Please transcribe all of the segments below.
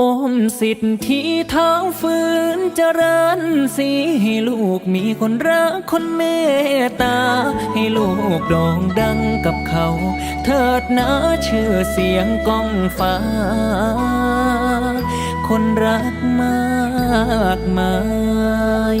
อมสิทธิเท้าฝืนเจริญสีให้ลูกมีคนรักคนเมตตา ให้ลูกโด่งดังกับเขา เถิดนะชื่อเสียงก้องฟ้า คนรักมากมาย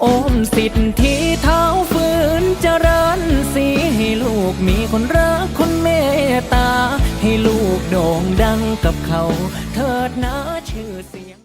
โอมสิทธิเท้าฝืนเจริญสีให้ลูกมีคนรักคนเมตตา ให้ลูกโด่งดังกับเขา เถิดนะชื่อเสียง